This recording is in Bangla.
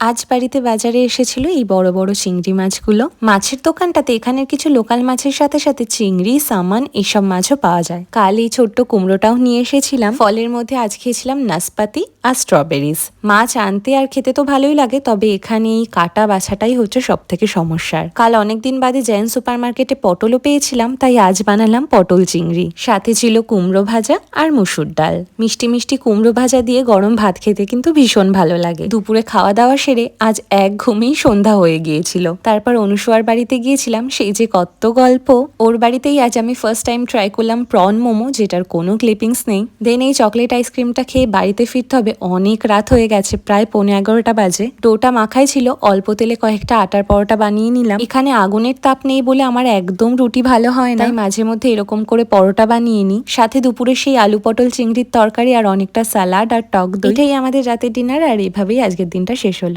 আজ বাড়িতে বাজারে এসেছিল এই বড় বড় চিংড়ি মাছগুলো। মাছের দোকানটাতে এখানের কিছু লোকাল মাছের সাথে সাথে চিংড়ি, সামান এসব মাছও পাওয়া যায়। কাল এই ছোট্ট কুমড়োটাও নিয়ে এসেছিলাম। ফলের মধ্যে আজ খেয়েছিলাম নাসপাতি আর স্ট্রবেরিজ মাছ আনতে আর খেতে তো ভালোই লাগে, তবে এখানে এই কাটা বাছাটাই হচ্ছে সব থেকে সমস্যার। কাল অনেকদিন বাদে জৈন সুপার মার্কেটে পটলও পেয়েছিলাম, তাই আজ বানালাম পটল চিংড়ি। সাথে ছিল কুমড়ো ভাজা আর মুসুর ডাল। মিষ্টি মিষ্টি কুমড়ো ভাজা দিয়ে গরম ভাত খেতে কিন্তু ভীষণ ভালো লাগে। দুপুরে খাওয়া দাওয়া সেরে আজ এক ঘুমেই সন্ধ্যা হয়ে গিয়েছিল। তারপর অনুসুয়ার বাড়িতে গিয়েছিলাম। সেই যে কত গল্প, ওর বাড়িতেই আজ আমি ফার্স্ট টাইম ট্রাই করলাম প্রন মোমো, যেটার কোনো ক্লিপিংস নেই। দেন এই চকলেট আইসক্রিমটা খেয়ে বাড়িতে ফিরতে হবে। অনেক রাত হয়ে গেছে, প্রায় পৌনে এগারোটা বাজে। ডোটা মাখাই ছিল, অল্প তেলে কয়েকটা আটার পরোটা বানিয়ে নিলাম। এখানে আগুনের তাপ নেই বলে আমার একদম রুটি ভালো হয় না। মাঝে মধ্যে এরকম করে পরোটা বানিয়ে নিই। সাথে দুপুরে সেই আলু পটল চিংড়ির তরকারি আর অনেকটা সালাড আর টক দই। আমাদের রাতের ডিনার আর এভাবেই আজকের দিনটা শেষ হলো।